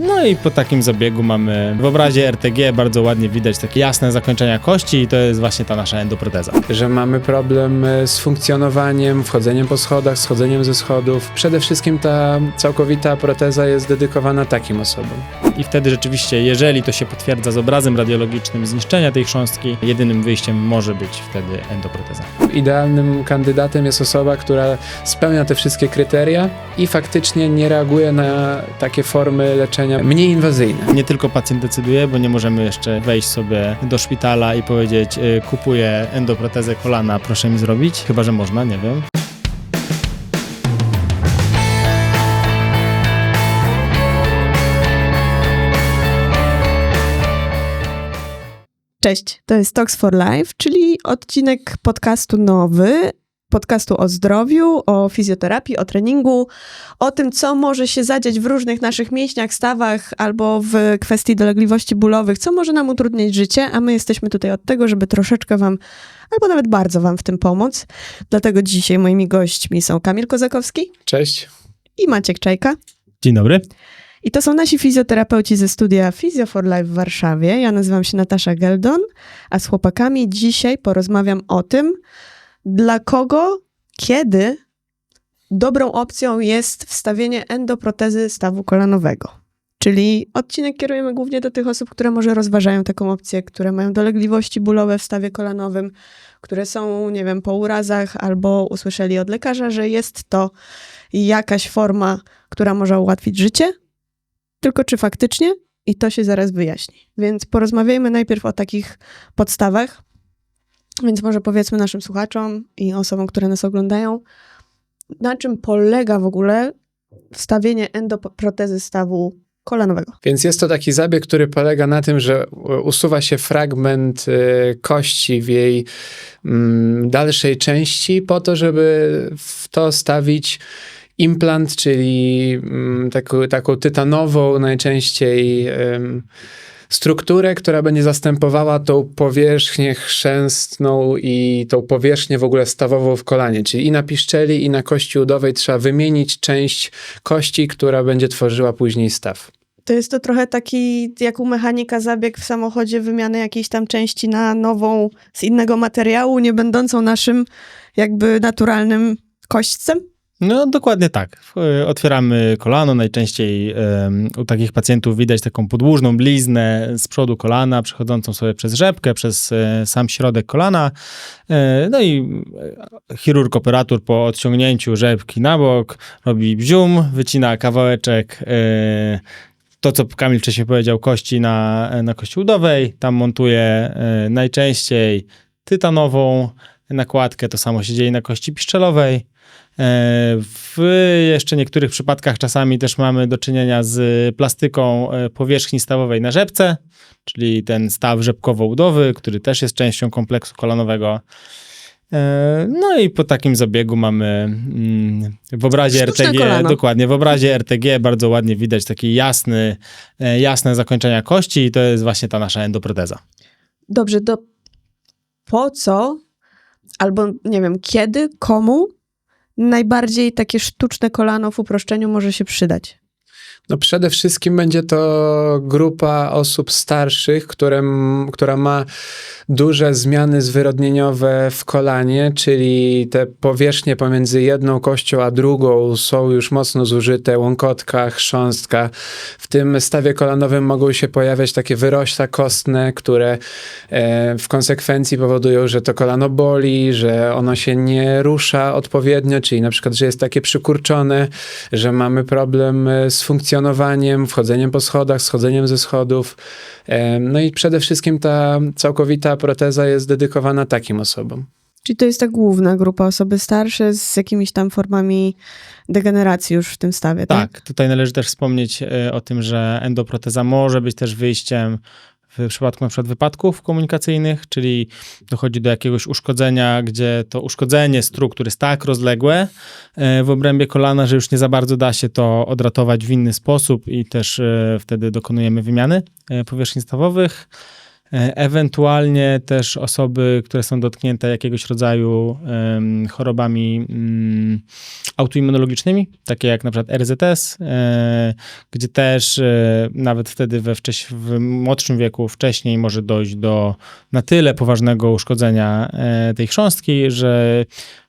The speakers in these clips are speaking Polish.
No i po takim zabiegu mamy w obrazie RTG bardzo ładnie widać takie jasne zakończenia kości i to jest właśnie ta nasza endoproteza. że mamy problem e, z funkcjonowaniem, wchodzeniem po schodach, schodzeniem ze schodów. Przede wszystkim ta całkowita proteza jest dedykowana takim osobom. I wtedy rzeczywiście, jeżeli to się potwierdza z obrazem radiologicznym zniszczenia tej chrząstki, jedynym wyjściem może być wtedy endoproteza. Idealnym kandydatem jest osoba, która spełnia te wszystkie kryteria i faktycznie nie reaguje na takie formy leczenia mniej inwazyjne. Nie tylko pacjent decyduje, bo nie możemy jeszcze wejść sobie do szpitala i powiedzieć y, kupuję endoprotezę kolana, proszę mi zrobić. Chyba, że można, nie wiem. Cześć, to jest Talks for Life, czyli odcinek podcastu nowy, podcastu o zdrowiu, o fizjoterapii, o treningu, o tym, co może się zadziać w różnych naszych mięśniach, stawach albo w kwestii dolegliwości bólowych, co może nam utrudniać życie, a my jesteśmy tutaj od tego, żeby troszeczkę wam, albo nawet bardzo wam w tym pomóc. Dlatego dzisiaj moimi gośćmi są Kamil Kozakowski Cześć. i Maciek Czajka. Dzień dobry. I to są nasi fizjoterapeuci ze studia Physio for Life w Warszawie. Ja nazywam się Natasza Geldon, a z chłopakami dzisiaj porozmawiam o tym, dla kogo, kiedy dobrą opcją jest wstawienie endoprotezy stawu kolanowego. Czyli odcinek kierujemy głównie do tych osób, które może rozważają taką opcję, które mają dolegliwości bólowe w stawie kolanowym, które są, nie wiem, po urazach albo usłyszeli od lekarza, że jest to jakaś forma, która może ułatwić życie, tylko czy faktycznie? I to się zaraz wyjaśni. Więc porozmawiajmy najpierw o takich podstawach. Więc może powiedzmy naszym słuchaczom i osobom, które nas oglądają, na czym polega w ogóle wstawienie endoprotezy stawu kolanowego. Więc jest to taki zabieg, który polega na tym, że usuwa się fragment e, kości w jej mm, dalszej części po to, żeby w to stawić implant, czyli mm, taką, taką tytanową najczęściej strukturę, która będzie zastępowała tą powierzchnię chrzęstną i tą powierzchnię w ogóle stawową w kolanie. Czyli i na piszczeli, i na kości udowej trzeba wymienić część kości, która będzie tworzyła później staw. To jest to trochę taki, jak u mechanika, zabieg w samochodzie wymiany jakiejś tam części na nową, z innego materiału, nie będącą naszym jakby naturalnym kośćcem. No dokładnie tak. Y, Otwieramy kolano. Najczęściej em, u takich pacjentów widać taką podłużną bliznę z przodu kolana, przechodzącą sobie przez rzepkę, przez e, sam środek kolana. E, No i e, chirurg, operator po odciągnięciu rzepki na bok robi bzium, wycina kawałeczek e, to, co Kamil wcześniej powiedział, kości na, na kości udowej. Tam montuje e, najczęściej tytanową nakładkę. To samo się dzieje na kości piszczelowej. E, W jeszcze niektórych przypadkach czasami też mamy do czynienia z plastyką e, powierzchni stawowej na rzepce, czyli ten staw rzepkowo-udowy, który też jest częścią kompleksu kolanowego. E, No i po takim zabiegu mamy mm, w obrazie Sztuczne RTG, kolano. dokładnie, w obrazie RTG bardzo ładnie widać takie jasny, jasne zakończenia kości i to jest właśnie ta nasza endoproteza. Dobrze, to po co, albo nie wiem, kiedy, komu najbardziej takie sztuczne kolano w uproszczeniu może się przydać? No przede wszystkim będzie to grupa osób starszych, które, która ma duże zmiany zwyrodnieniowe w kolanie, czyli te powierzchnie pomiędzy jedną kością a drugą są już mocno zużyte, łąkotka, chrząstka. W tym stawie kolanowym mogą się pojawiać takie wyrośla kostne, które e, w konsekwencji powodują, że to kolano boli, że ono się nie rusza odpowiednio, czyli na przykład, że jest takie przykurczone, że mamy problem e, z funkcjonowaniem, wchodzeniem po schodach, schodzeniem ze schodów. No i przede wszystkim ta całkowita proteza jest dedykowana takim osobom. Czyli to jest ta główna grupa osoby starsze z jakimiś tam formami degeneracji już w tym stawie, tak? Tak, tutaj należy też wspomnieć e, o tym, że endoproteza może być też wyjściem w przypadku na przykład wypadków komunikacyjnych, czyli dochodzi do jakiegoś uszkodzenia, gdzie to uszkodzenie struktur jest tak rozległe e, w obrębie kolana, że już nie za bardzo da się to odratować w inny sposób i też e, wtedy dokonujemy wymiany e, powierzchni stawowych. E, Ewentualnie też osoby, które są dotknięte jakiegoś rodzaju em, chorobami mm, autoimmunologicznymi, takie jak na przykład RZS, e, gdzie też e, nawet wtedy we wcześ, w młodszym wieku wcześniej może dojść do na tyle poważnego uszkodzenia e, tej chrząstki, że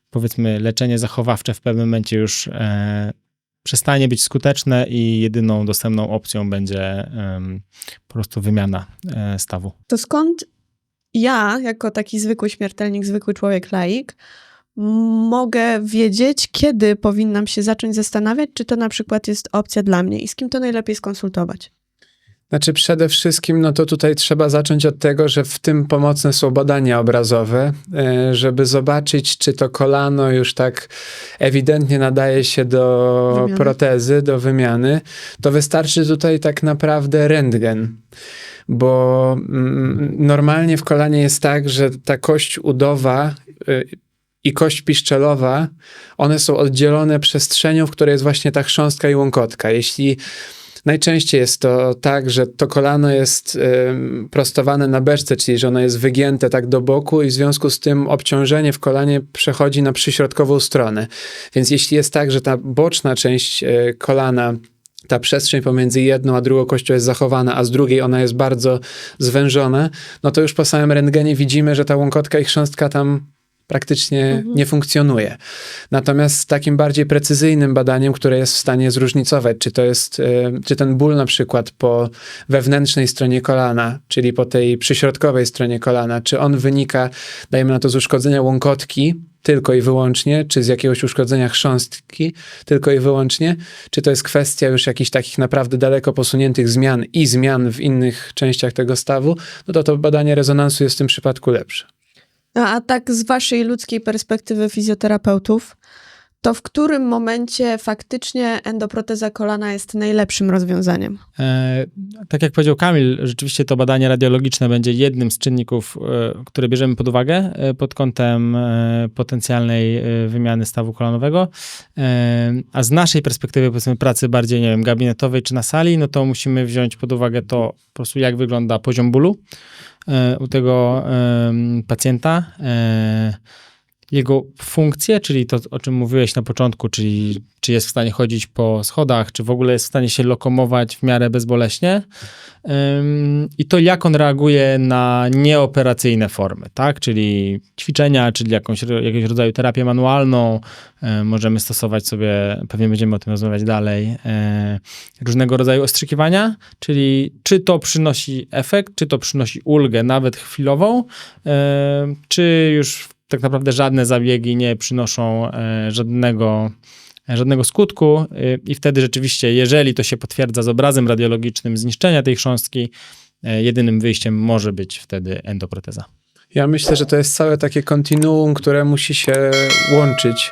powiedzmy leczenie zachowawcze w pewnym momencie już e, przestanie być skuteczne i jedyną dostępną opcją będzie em, po prostu wymiana e, stawu. To skąd ja, jako taki zwykły śmiertelnik, zwykły człowiek laik, mogę wiedzieć, kiedy powinnam się zacząć zastanawiać, czy to na przykład jest opcja dla mnie i z kim to najlepiej skonsultować? Znaczy przede wszystkim, no to tutaj trzeba zacząć od tego, że w tym pomocne są badania obrazowe, e, żeby zobaczyć, czy to kolano już tak ewidentnie nadaje się do Wymiany. protezy, do wymiany, to wystarczy tutaj tak naprawdę rentgen. Bo mm, normalnie w kolanie jest tak, że ta kość udowa y, i kość piszczelowa, one są oddzielone przestrzenią, w której jest właśnie ta chrząstka i łąkotka. Jeśli Najczęściej jest to tak, że to kolano jest prostowane na beczce, czyli że ono jest wygięte tak do boku i w związku z tym obciążenie w kolanie przechodzi na przyśrodkową stronę. Więc jeśli jest tak, że ta boczna część y, kolana ta przestrzeń pomiędzy jedną a drugą kością jest zachowana, a z drugiej ona jest bardzo zwężona, no to już po samym rentgenie widzimy, że ta łąkotka i chrząstka tam praktycznie Mhm. nie funkcjonuje. Natomiast z takim bardziej precyzyjnym badaniem, które jest w stanie zróżnicować, czy to jest, e, czy ten ból na przykład po wewnętrznej stronie kolana, czyli po tej przyśrodkowej stronie kolana, czy on wynika, dajmy na to, z uszkodzenia łąkotki tylko i wyłącznie, czy z jakiegoś uszkodzenia chrząstki tylko i wyłącznie, czy to jest kwestia już jakichś takich naprawdę daleko posuniętych zmian i zmian w innych częściach tego stawu, no to to badanie rezonansu jest w tym przypadku lepsze. A, a tak z waszej ludzkiej perspektywy fizjoterapeutów, to w którym momencie faktycznie endoproteza kolana jest najlepszym rozwiązaniem? E, tak jak powiedział Kamil, rzeczywiście to badanie radiologiczne będzie jednym z czynników, e, które bierzemy pod uwagę e, pod kątem e, potencjalnej e, wymiany stawu kolanowego. E, a z naszej perspektywy, powiedzmy, pracy bardziej, nie wiem, gabinetowej czy na sali, no to musimy wziąć pod uwagę to po prostu, jak wygląda poziom bólu e, u tego em, pacjenta. e, jego funkcję, czyli to, o czym mówiłeś na początku, czyli czy jest w stanie chodzić po schodach, czy w ogóle jest w stanie się lokomować w miarę bezboleśnie. I to jak on reaguje na nieoperacyjne formy, tak, czyli ćwiczenia, czyli jakąś, jakiegoś rodzaju terapię manualną, możemy stosować sobie, pewnie będziemy o tym rozmawiać dalej, różnego rodzaju ostrzykiwania, czyli czy to przynosi efekt, czy to przynosi ulgę, nawet chwilową, czy już tak naprawdę żadne zabiegi nie przynoszą e, żadnego, żadnego skutku e, i wtedy rzeczywiście, jeżeli to się potwierdza z obrazem radiologicznym zniszczenia tej chrząstki, e, jedynym wyjściem może być wtedy endoproteza. Ja myślę, że to jest całe takie kontinuum, które musi się łączyć.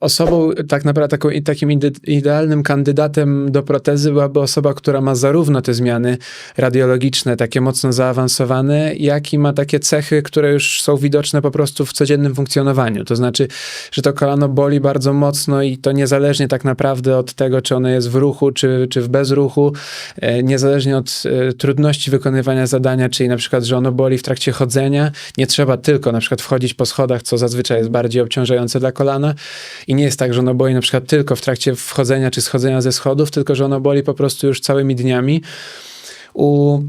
Osobą, tak naprawdę taką, takim ide- idealnym kandydatem do protezy byłaby osoba, która ma zarówno te zmiany radiologiczne, takie mocno zaawansowane, jak i ma takie cechy, które już są widoczne po prostu w codziennym funkcjonowaniu. To znaczy, że to kolano boli bardzo mocno i to niezależnie tak naprawdę od tego, czy ono jest w ruchu, czy, czy w bezruchu, e, niezależnie od e, trudności wykonywania zadania, czyli na przykład, że ono boli w trakcie chodzenia, nie trzeba tylko na przykład wchodzić po schodach, co zazwyczaj jest bardziej obciążające dla kolana i nie jest tak, że ono boli na przykład tylko w trakcie wchodzenia czy schodzenia ze schodów, tylko że ono boli po prostu już całymi dniami. U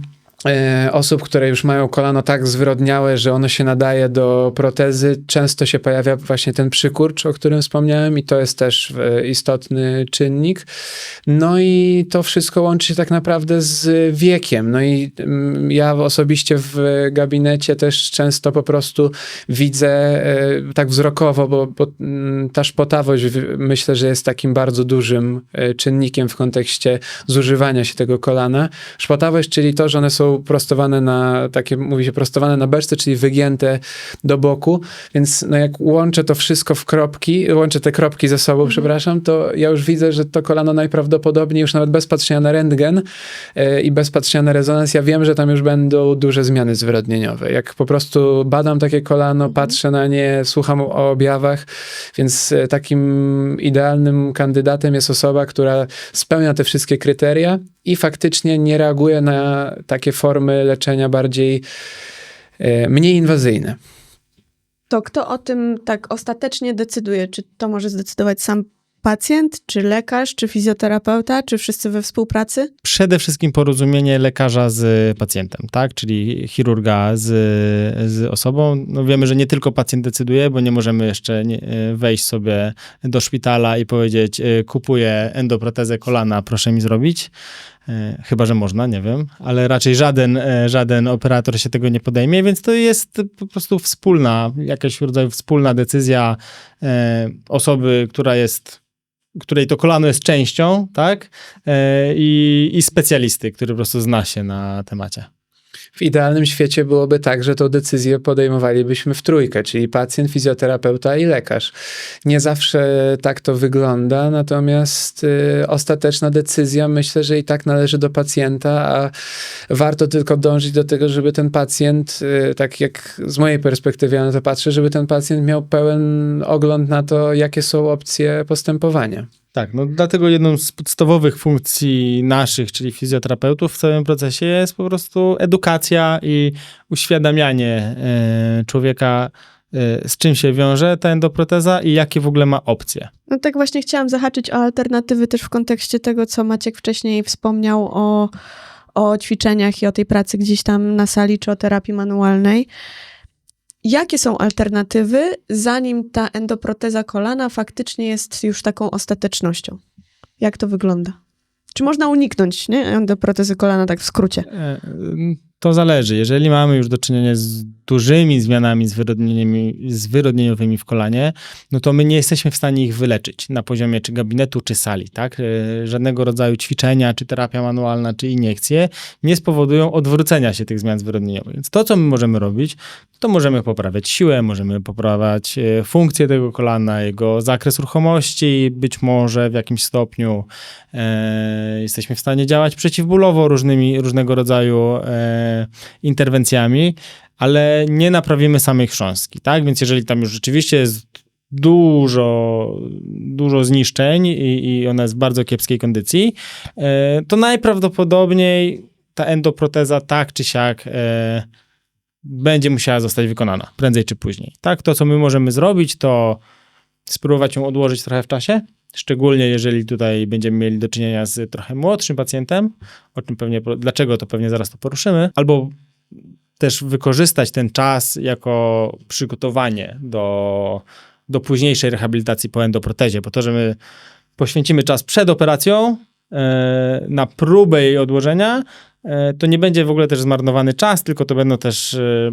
osób, które już mają kolano tak zwyrodniałe, że ono się nadaje do protezy, często się pojawia właśnie ten przykurcz, o którym wspomniałem i to jest też e, istotny czynnik. No i to wszystko łączy się tak naprawdę z wiekiem. No i mm, ja osobiście w gabinecie też często po prostu widzę e, tak wzrokowo, bo, bo mm, ta szpotawość myślę, że jest takim bardzo dużym e, czynnikiem w kontekście zużywania się tego kolana. Szpotawość, czyli to, że one są prostowane na, takie mówi się prostowane na beczce, czyli wygięte do boku, więc no jak łączę to wszystko w kropki, łączę te kropki ze sobą, przepraszam, to ja już widzę, że to kolano najprawdopodobniej już nawet bez patrzenia na rentgen e, i bez patrzenia na rezonans, ja wiem, że tam już będą duże zmiany zwyrodnieniowe. Jak po prostu badam takie kolano, patrzę na nie, słucham o objawach, więc e, takim idealnym kandydatem jest osoba, która spełnia te wszystkie kryteria i faktycznie nie reaguje na takie formy leczenia bardziej e, mniej inwazyjne. To kto o tym tak ostatecznie decyduje? Czy to może zdecydować sam pacjent, czy lekarz, czy fizjoterapeuta, czy wszyscy we współpracy? Przede wszystkim porozumienie lekarza z pacjentem, tak? Czyli chirurga z, z osobą. No wiemy, że nie tylko pacjent decyduje, bo nie możemy jeszcze nie, wejść sobie do szpitala i powiedzieć e, kupuję endoprotezę kolana, proszę mi zrobić. E, Chyba, że można, nie wiem, ale raczej żaden, e, żaden operator się tego nie podejmie, więc to jest po prostu wspólna, jakaś rodzaju wspólna decyzja e, osoby, która jest, której to kolano jest częścią, tak? I, I specjalisty, który po prostu zna się na temacie. W idealnym świecie byłoby tak, że tą decyzję podejmowalibyśmy w trójkę, czyli pacjent, fizjoterapeuta i lekarz. Nie zawsze tak to wygląda, natomiast y, ostateczna decyzja myślę, że i tak należy do pacjenta, a warto tylko dążyć do tego, żeby ten pacjent, y, tak jak z mojej perspektywy ja na to patrzę, żeby ten pacjent miał pełen ogląd na to, jakie są opcje postępowania. Tak, no dlatego jedną z podstawowych funkcji naszych, czyli fizjoterapeutów w całym procesie jest po prostu edukacja i uświadamianie e, człowieka, e, z czym się wiąże ta endoproteza i jakie w ogóle ma opcje. No tak właśnie chciałam zahaczyć o alternatywy też w kontekście tego, co Maciek wcześniej wspomniał o, o ćwiczeniach i o tej pracy gdzieś tam na sali, czy o terapii manualnej. Jakie są alternatywy, zanim ta endoproteza kolana faktycznie jest już taką ostatecznością? Jak to wygląda? Czy można uniknąć nie? endoprotezy kolana tak w skrócie? E, To zależy. Jeżeli mamy już do czynienia z dużymi zmianami zwyrodnieniowymi, w kolanie, no to my nie jesteśmy w stanie ich wyleczyć na poziomie czy gabinetu, czy sali. Tak? E, Żadnego rodzaju ćwiczenia, czy terapia manualna, czy iniekcje nie spowodują odwrócenia się tych zmian zwyrodnieniowych. Więc to, co my możemy robić, to możemy poprawiać siłę, możemy poprawiać e, funkcję tego kolana, jego zakres ruchomości, być może w jakimś stopniu e, jesteśmy w stanie działać przeciwbólowo różnymi, różnego rodzaju e, interwencjami, ale nie naprawimy samej chrząstki, tak? Więc jeżeli tam już rzeczywiście jest dużo, dużo zniszczeń i, i ona jest w bardzo kiepskiej kondycji, e, to najprawdopodobniej ta endoproteza tak czy siak e, będzie musiała zostać wykonana, prędzej czy później. Tak, to co my możemy zrobić, to spróbować ją odłożyć trochę w czasie, szczególnie jeżeli tutaj będziemy mieli do czynienia z trochę młodszym pacjentem, o czym pewnie, dlaczego to pewnie zaraz to poruszymy, albo też wykorzystać ten czas jako przygotowanie do, do późniejszej rehabilitacji po endoprotezie, po to, że my poświęcimy czas przed operacją e, na próbę jej odłożenia, to nie będzie w ogóle też zmarnowany czas, tylko to będą też e,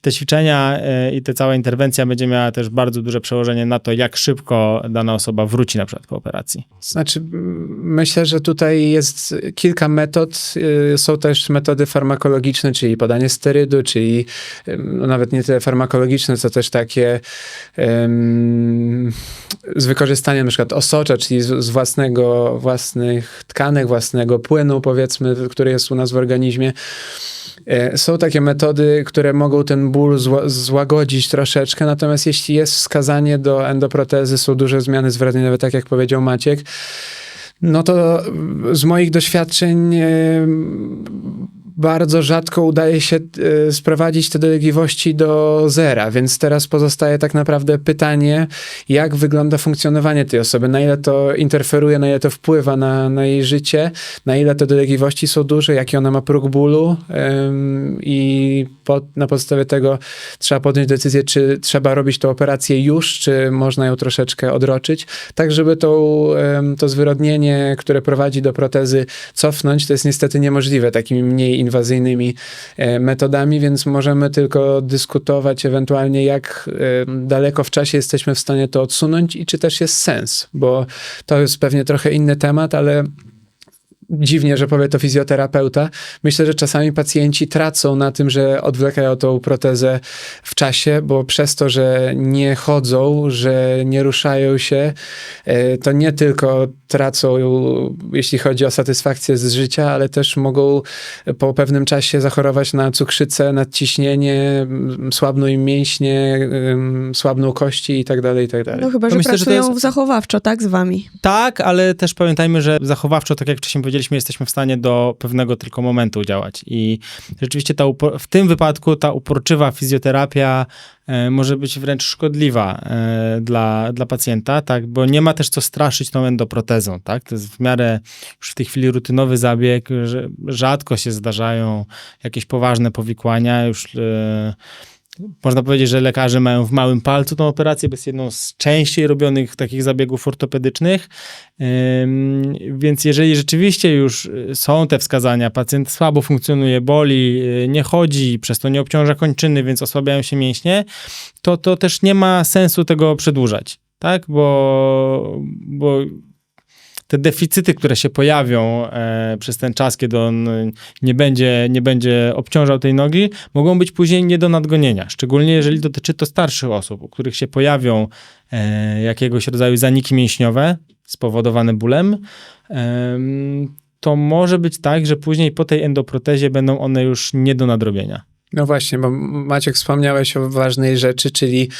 te ćwiczenia e, i ta cała interwencja będzie miała też bardzo duże przełożenie na to, jak szybko dana osoba wróci na przykład po operacji. Znaczy, myślę, że tutaj jest kilka metod. Y, Są też metody farmakologiczne, czyli podanie sterydu, czyli no nawet nie tyle farmakologiczne, co też takie ym, z wykorzystaniem na przykład osocza, czyli z, z własnego, własnych tkanek, własnego płynu, powiedzmy, który jest u nas w organizmie. E, Są takie metody, które mogą ten ból zła, złagodzić troszeczkę, natomiast jeśli jest wskazanie do endoprotezy, są duże zmiany zwrotniowe, tak jak powiedział Maciek, no to z moich doświadczeń e, bardzo rzadko udaje się e, sprowadzić te dolegliwości do zera, więc teraz pozostaje tak naprawdę pytanie, jak wygląda funkcjonowanie tej osoby, na ile to interferuje, na ile to wpływa na, na jej życie, na ile te dolegliwości są duże, jaki ona ma próg bólu em, i po, na podstawie tego trzeba podjąć decyzję, czy trzeba robić tę operację już, czy można ją troszeczkę odroczyć, tak żeby tą, em, to zwyrodnienie, które prowadzi do protezy cofnąć, to jest niestety niemożliwe. Takimi mniej inwazyjnymi e, metodami, więc możemy tylko dyskutować ewentualnie, jak e, daleko w czasie jesteśmy w stanie to odsunąć i czy też jest sens, bo to jest pewnie trochę inny temat, ale dziwnie, że powie to fizjoterapeuta. Myślę, że czasami pacjenci tracą na tym, że odwlekają tą protezę w czasie, bo przez to, że nie chodzą, że nie ruszają się, e, to nie tylko tracą, jeśli chodzi o satysfakcję z życia, ale też mogą po pewnym czasie zachorować na cukrzycę, nadciśnienie, słabną im mięśnie, słabną kości i tak dalej, i tak dalej. No chyba, To że myślę, że to pracują jest- zachowawczo, tak, z wami. Tak, ale też pamiętajmy, że zachowawczo, tak jak wcześniej powiedzieliśmy, powiedzieliśmy, jesteśmy w stanie do pewnego tylko momentu działać. I rzeczywiście ta w tym wypadku ta uporczywa fizjoterapia e, może być wręcz szkodliwa e, dla, dla pacjenta, tak, bo nie ma też co straszyć tą endoprotezą, tak, to jest w miarę już w tej chwili rutynowy zabieg, że rzadko się zdarzają jakieś poważne powikłania, już e, można powiedzieć, że lekarze mają w małym palcu tą operację, bo jest jedną z częściej robionych takich zabiegów ortopedycznych. Więc jeżeli rzeczywiście już y, są te wskazania, pacjent słabo funkcjonuje, boli, y, nie chodzi, przez to nie obciąża kończyny, więc osłabiają się mięśnie, to, to też nie ma sensu tego przedłużać, tak? Bo, bo te deficyty, które się pojawią e, przez ten czas, kiedy on nie będzie, nie będzie obciążał tej nogi, mogą być później nie do nadgonienia. Szczególnie jeżeli dotyczy to starszych osób, u których się pojawią e, jakiegoś rodzaju zaniki mięśniowe spowodowane bólem. em, to może być tak, że później po tej endoprotezie będą one już nie do nadrobienia. No właśnie, bo Maciek wspomniałeś o ważnej rzeczy, czyli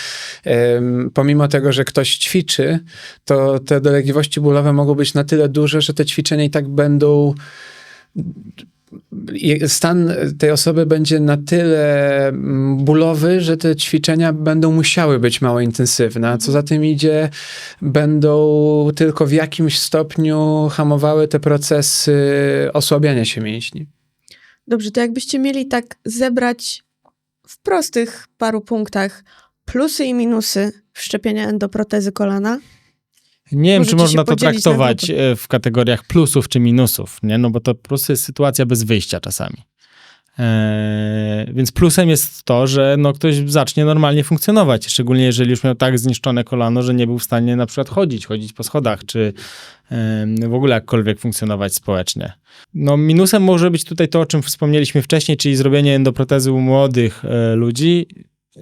pomimo tego, że ktoś ćwiczy, to te dolegliwości bólowe mogą być na tyle duże, że te ćwiczenia i tak będą stan tej osoby będzie na tyle mm, bólowy, że te ćwiczenia będą musiały być mało intensywne. A co za tym idzie, będą tylko w jakimś stopniu hamowały te procesy osłabiania się mięśni. Dobrze, to jakbyście mieli tak zebrać w prostych paru punktach plusy i minusy wszczepienia endoprotezy kolana, Nie wiem, czy można to traktować e, w kategoriach plusów czy minusów, nie? No bo to prostu jest sytuacja bez wyjścia czasami. Eee, więc plusem jest to, że no, ktoś zacznie normalnie funkcjonować, szczególnie jeżeli już miał tak zniszczone kolano, że nie był w stanie na przykład chodzić, chodzić po schodach, czy w ogóle jakkolwiek funkcjonować społecznie. No minusem może być tutaj to, o czym wspomnieliśmy wcześniej, czyli zrobienie endoprotezy u młodych e, ludzi, e,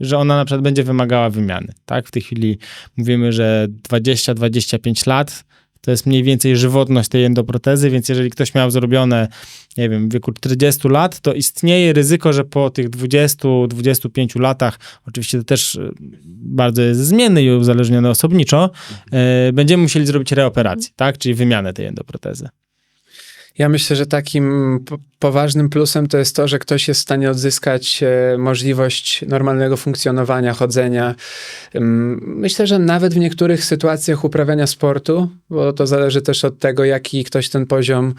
że ona na przykład będzie wymagała wymiany. Tak, w tej chwili mówimy, że 20-25 lat to jest mniej więcej żywotność tej endoprotezy, więc jeżeli ktoś miał zrobione, nie wiem, w wieku 40 lat, to istnieje ryzyko, że po tych 20-25 latach, oczywiście to też e, bardzo jest zmienny i uzależnione osobniczo, e, będziemy musieli zrobić reoperację, tak, czyli wymianę tej endoprotezy. Ja myślę, że takim po- poważnym plusem to jest to, że ktoś jest w stanie odzyskać e, możliwość normalnego funkcjonowania, chodzenia. Myślę, że nawet w niektórych sytuacjach uprawiania sportu, bo to zależy też od tego, jaki ktoś ten poziom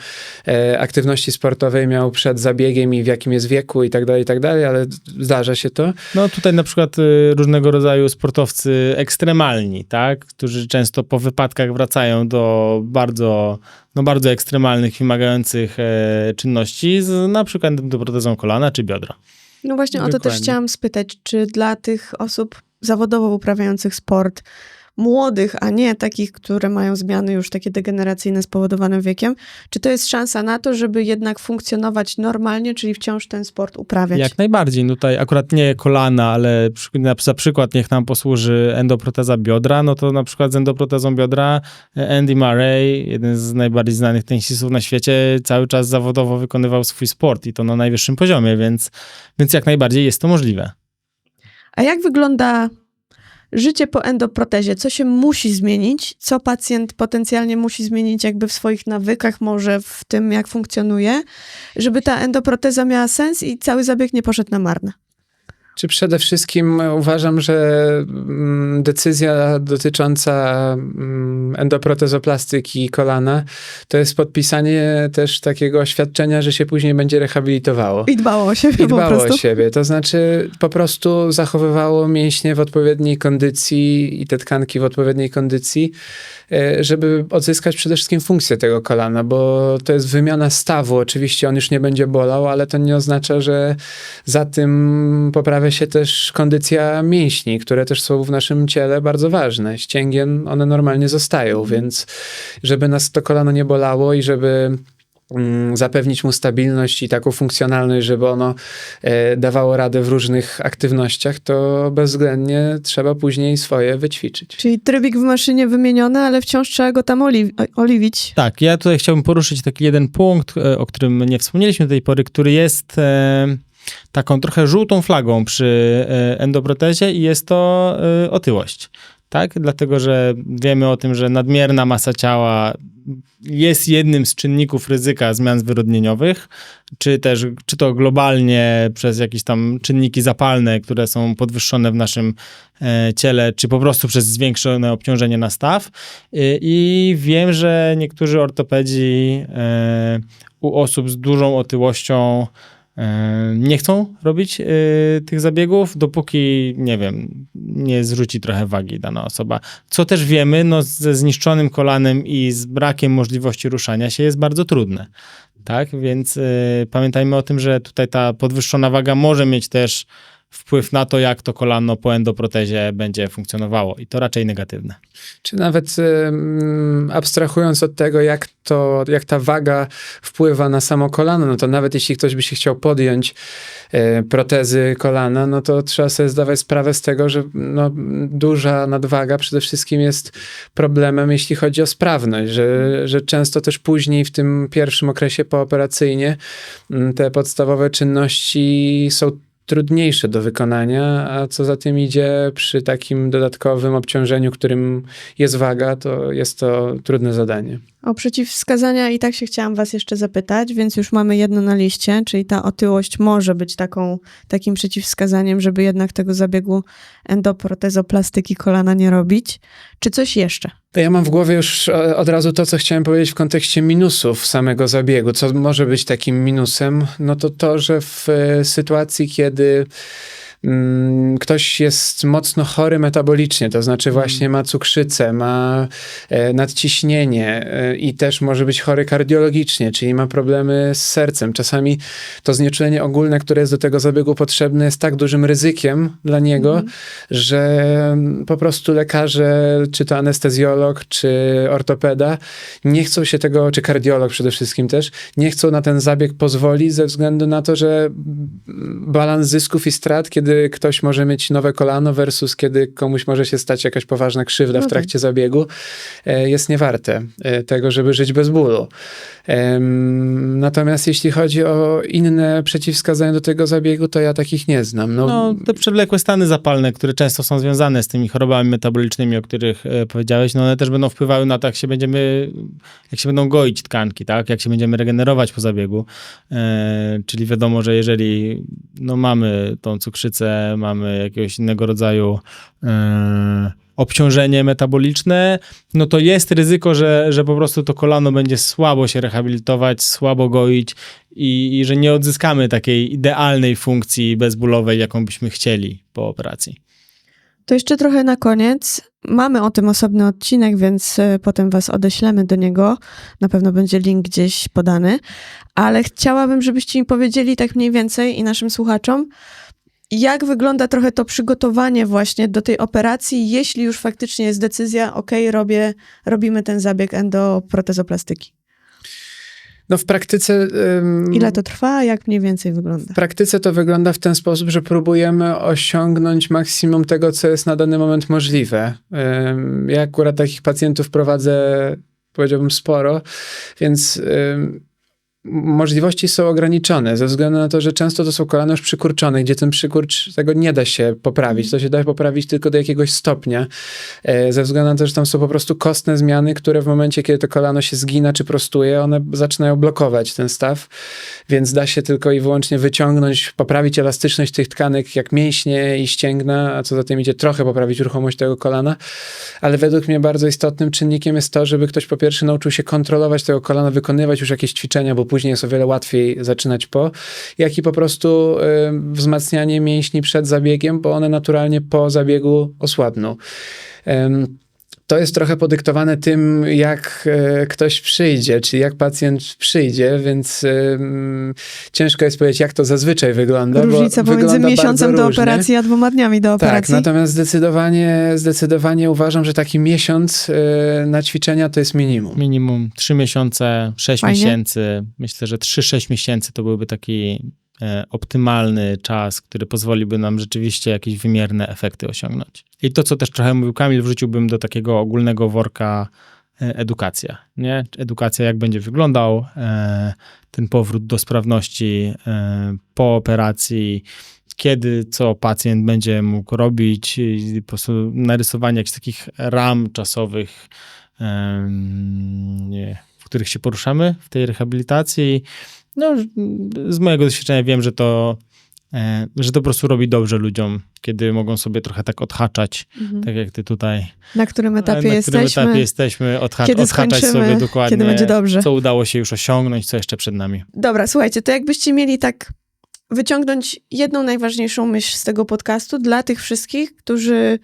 e, aktywności sportowej miał przed zabiegiem i w jakim jest wieku i tak dalej, i tak dalej, ale zdarza się to. No tutaj na przykład y, różnego rodzaju sportowcy ekstremalni, tak, którzy często po wypadkach wracają do bardzo, no bardzo ekstremalnych, wymagających e, czynności z na przykład endoprotezą kolana czy biodra. No właśnie o to też Dokładnie. chciałam spytać, czy dla tych osób zawodowo uprawiających sport, młodych, a nie takich, które mają zmiany już takie degeneracyjne spowodowane wiekiem, czy to jest szansa na to, żeby jednak funkcjonować normalnie, czyli wciąż ten sport uprawiać? Jak najbardziej. Tutaj akurat nie kolana, ale na, za przykład niech nam posłuży endoproteza biodra, no to na przykład z endoprotezą biodra e, Andy Murray, jeden z najbardziej znanych tenisistów na świecie, cały czas zawodowo wykonywał swój sport i to na najwyższym poziomie, więc, więc jak najbardziej jest to możliwe. A jak wygląda życie po endoprotezie? Co się musi zmienić? Co pacjent potencjalnie musi zmienić jakby w swoich nawykach, może w tym, jak funkcjonuje, żeby ta endoproteza miała sens i cały zabieg nie poszedł na marne? Czy przede wszystkim uważam, że mm, decyzja dotycząca mm, endoprotezoplastyki kolana to jest podpisanie też takiego oświadczenia, że się później będzie rehabilitowało. I dbało o siebie I dbało o siebie. To znaczy po prostu zachowywało mięśnie w odpowiedniej kondycji i te tkanki w odpowiedniej kondycji, e, żeby odzyskać przede wszystkim funkcję tego kolana, bo to jest wymiana stawu. Oczywiście on już nie będzie bolał, ale to nie oznacza, że za tym poprawia się też kondycja mięśni, które też są w naszym ciele bardzo ważne. Ścięgien one normalnie zostają, więc żeby nas to kolano nie bolało i żeby mm, zapewnić mu stabilność i taką funkcjonalność, żeby ono e, dawało radę w różnych aktywnościach, to bezwzględnie trzeba później swoje wyćwiczyć. Czyli trybik w maszynie wymieniony, ale wciąż trzeba go tam oli- oliwić. Tak, ja tutaj chciałbym poruszyć taki jeden punkt, e, o którym nie wspomnieliśmy do tej pory, który jest e, taką trochę żółtą flagą przy e, endoprotezie i jest to e, otyłość. tak? Dlatego, że wiemy o tym, że nadmierna masa ciała jest jednym z czynników ryzyka zmian zwyrodnieniowych, czy też, czy to globalnie przez jakieś tam czynniki zapalne, które są podwyższone w naszym e, ciele, czy po prostu przez zwiększone obciążenie na staw. I, I wiem, że niektórzy ortopedzi e, u osób z dużą otyłością e, nie chcą robić e, tych zabiegów, dopóki, nie wiem, nie zrzuci trochę wagi dana osoba. Co też wiemy, no ze zniszczonym kolanem i z brakiem możliwości ruszania się jest bardzo trudne. Tak, więc e, pamiętajmy o tym, że tutaj ta podwyższona waga może mieć też wpływ na to, jak to kolano po endoprotezie będzie funkcjonowało i to raczej negatywne. Czy nawet abstrahując od tego, jak, to, jak ta waga wpływa na samo kolano, no to nawet jeśli ktoś by się chciał podjąć y, protezy kolana, no to trzeba sobie zdawać sprawę z tego, że no, duża nadwaga przede wszystkim jest problemem, jeśli chodzi o sprawność, że, że często też później w tym pierwszym okresie pooperacyjnie te podstawowe czynności są trudniejsze do wykonania, a co za tym idzie przy takim dodatkowym obciążeniu, którym jest waga, to jest to trudne zadanie. O przeciwwskazania i tak się chciałam was jeszcze zapytać, więc już mamy jedno na liście, czyli ta otyłość może być taką, takim przeciwwskazaniem, żeby jednak tego zabiegu endoprotezoplastyki kolana nie robić. Czy coś jeszcze? To ja mam w głowie już e, od razu to, co chciałem powiedzieć w kontekście minusów samego zabiegu. Co może być takim minusem? No to to, że w e, sytuacji, kiedy ktoś jest mocno chory metabolicznie, to znaczy właśnie ma cukrzycę, ma e, nadciśnienie e, i też może być chory kardiologicznie, czyli ma problemy z sercem. Czasami to znieczulenie ogólne, które jest do tego zabiegu potrzebne, jest tak dużym ryzykiem dla niego, że po prostu lekarze, czy to anestezjolog, czy ortopeda, nie chcą się tego, czy kardiolog przede wszystkim też, nie chcą na ten zabieg pozwolić ze względu na to, że balans zysków i strat, kiedy ktoś może mieć nowe kolano versus kiedy komuś może się stać jakaś poważna krzywda w tak. trakcie zabiegu, e, jest niewarte e, tego, żeby żyć bez bólu. Natomiast jeśli chodzi o inne przeciwwskazania do tego zabiegu, to ja takich nie znam. No, No, te przewlekłe stany zapalne, które często są związane z tymi chorobami metabolicznymi, o których e, powiedziałeś, no one też będą wpływały na to, jak się będziemy, jak się będą goić tkanki, tak? Jak się będziemy regenerować po zabiegu. Czyli wiadomo, że jeżeli no, mamy tą cukrzycę, mamy jakiegoś innego rodzaju e, obciążenie metaboliczne, no to jest ryzyko, że, że po prostu to kolano będzie słabo się rehabilitować, słabo goić i, i że nie odzyskamy takiej idealnej funkcji bezbólowej, jaką byśmy chcieli po operacji. To jeszcze trochę na koniec. Mamy o tym osobny odcinek, więc e, potem was odeślemy do niego. Na pewno będzie link gdzieś podany. Ale chciałabym, żebyście mi powiedzieli tak mniej więcej i naszym słuchaczom, jak wygląda trochę to przygotowanie właśnie do tej operacji, jeśli już faktycznie jest decyzja, ok, robię, robimy ten zabieg endoprotezoplastyki. no w praktyce... em, Ile to trwa, jak mniej więcej wygląda? W praktyce to wygląda w ten sposób, że próbujemy osiągnąć maksimum tego, co jest na dany moment możliwe. Ym, Ja akurat takich pacjentów prowadzę, powiedziałbym, sporo, więc ym, możliwości są ograniczone ze względu na to, że często to są kolana już przykurczone, gdzie ten przykurcz, tego nie da się poprawić. To się da poprawić tylko do jakiegoś stopnia, e, ze względu na to, że tam są po prostu kostne zmiany, które w momencie, kiedy to kolano się zgina czy prostuje, one zaczynają blokować ten staw, więc da się tylko i wyłącznie wyciągnąć, poprawić elastyczność tych tkanek, jak mięśnie i ścięgna, a co za tym idzie trochę poprawić ruchomość tego kolana, ale według mnie bardzo istotnym czynnikiem jest to, żeby ktoś po pierwsze nauczył się kontrolować tego kolana, wykonywać już jakieś ćwiczenia, bo później jest o wiele łatwiej zaczynać po, jak i po prostu y, wzmacnianie mięśni przed zabiegiem, bo one naturalnie po zabiegu osłabną. To jest trochę podyktowane tym, jak e, ktoś przyjdzie, czyli jak pacjent przyjdzie, więc ym, ciężko jest powiedzieć, jak to zazwyczaj wygląda. bo Różnica pomiędzy wygląda miesiącem do różnie. operacji, a dwoma dniami do Tak, operacji. natomiast zdecydowanie, zdecydowanie uważam, że taki miesiąc e, na ćwiczenia to jest minimum. Minimum 3 miesiące, 6 Fajnie. miesięcy. Myślę, że 3-6 miesięcy to byłby taki e, optymalny czas, który pozwoliłby nam rzeczywiście jakieś wymierne efekty osiągnąć. I to, co też trochę mówił Kamil, wrzuciłbym do takiego ogólnego worka e, edukacja. Nie? Edukacja, jak będzie wyglądał e, ten powrót do sprawności e, po operacji, kiedy co pacjent będzie mógł robić, po prostu narysowanie jakichś takich ram czasowych, w których się poruszamy w tej rehabilitacji. No, z mojego doświadczenia wiem, że to, e, że to po prostu robi dobrze ludziom, kiedy mogą sobie trochę tak odhaczać, Mhm. tak jak ty tutaj. Na którym etapie na którym jesteśmy? etapie jesteśmy, odha- kiedy odhaczać sobie dokładnie, kiedy będzie dobrze. co udało się już osiągnąć, co jeszcze przed nami. Dobra, słuchajcie, to jakbyście mieli tak wyciągnąć jedną najważniejszą myśl z tego podcastu dla tych wszystkich, którzy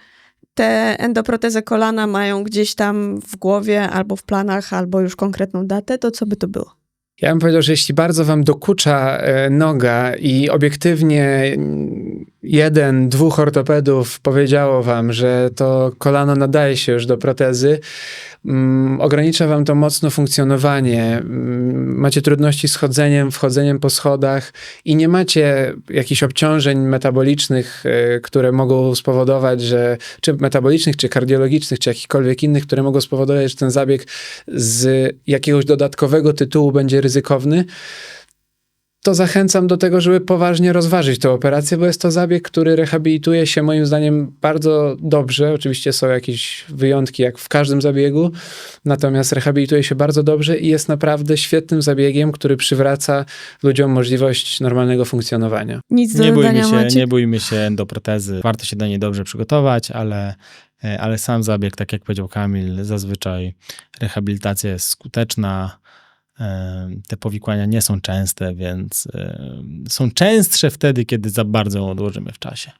tę endoprotezę kolana mają gdzieś tam w głowie, albo w planach, albo już konkretną datę, to co by to było? Ja bym powiedział, że jeśli bardzo wam dokucza e, noga i obiektywnie jeden, dwóch ortopedów powiedziało wam, że to kolano nadaje się już do protezy, mm, ogranicza wam to mocno funkcjonowanie, mm, macie trudności z chodzeniem, wchodzeniem po schodach i nie macie jakichś obciążeń metabolicznych, e, które mogą spowodować, że czy metabolicznych, czy kardiologicznych, czy jakichkolwiek innych, które mogą spowodować, że ten zabieg z jakiegoś dodatkowego tytułu będzie ryzykowny, to zachęcam do tego, żeby poważnie rozważyć tę operację, bo jest to zabieg, który rehabilituje się moim zdaniem bardzo dobrze. Oczywiście są jakieś wyjątki, jak w każdym zabiegu, natomiast rehabilituje się bardzo dobrze i jest naprawdę świetnym zabiegiem, który przywraca ludziom możliwość normalnego funkcjonowania. Nic do Nie bójmy, się, nie bójmy się endoprotezy. Warto się do niej dobrze przygotować, ale, e, ale sam zabieg, tak jak powiedział Kamil, zazwyczaj rehabilitacja jest skuteczna. Te powikłania nie są częste, więc są częstsze wtedy, kiedy za bardzo ją odłożymy w czasie.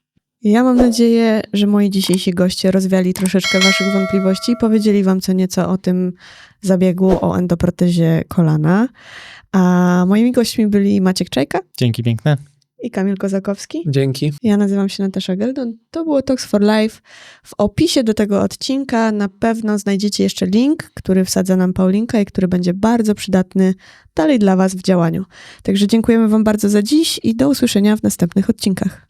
Ja mam nadzieję, że moi dzisiejsi goście rozwiali troszeczkę waszych wątpliwości i powiedzieli wam co nieco o tym zabiegu, o endoprotezie kolana. A moimi gośćmi byli Maciek Czajka Dzięki piękne. I Kamil Kozakowski. Dzięki. Ja nazywam się Natasza Geldon. To było Talks for Life. W opisie do tego odcinka na pewno znajdziecie jeszcze link, który wsadza nam Paulinka i który będzie bardzo przydatny dalej dla Was w działaniu. Także dziękujemy Wam bardzo za dziś i do usłyszenia w następnych odcinkach.